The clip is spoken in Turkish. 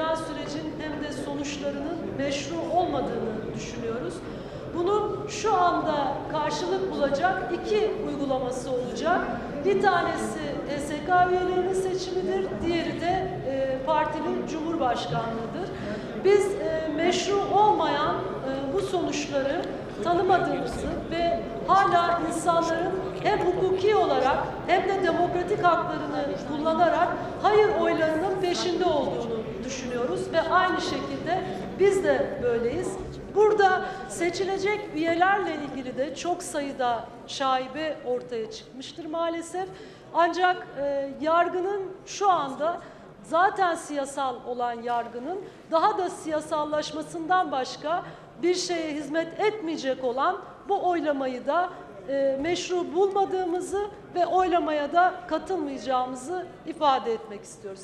icra sürecin hem de sonuçlarının meşru olmadığını düşünüyoruz. Bunun şu anda karşılık bulacak iki uygulaması olacak. Bir tanesi SK üyelerinin seçimidir, diğeri de e, partinin cumhurbaşkanlığıdır. Biz e, meşru olmayan e, bu sonuçları tanımadığımızı ve hala insanların hem hukuki olarak hem de demokratik haklarını kullanarak hayır oylarının peşinde olduğunu düşünüyoruz ve aynı şekilde biz de böyleyiz. Burada seçilecek üyelerle ilgili de çok sayıda şaibe ortaya çıkmıştır maalesef. Ancak e, yargının şu anda zaten siyasal olan yargının daha da siyasallaşmasından başka bir şeye hizmet etmeyecek olan bu oylamayı da e, meşru bulmadığımızı ve oylamaya da katılmayacağımızı ifade etmek istiyoruz.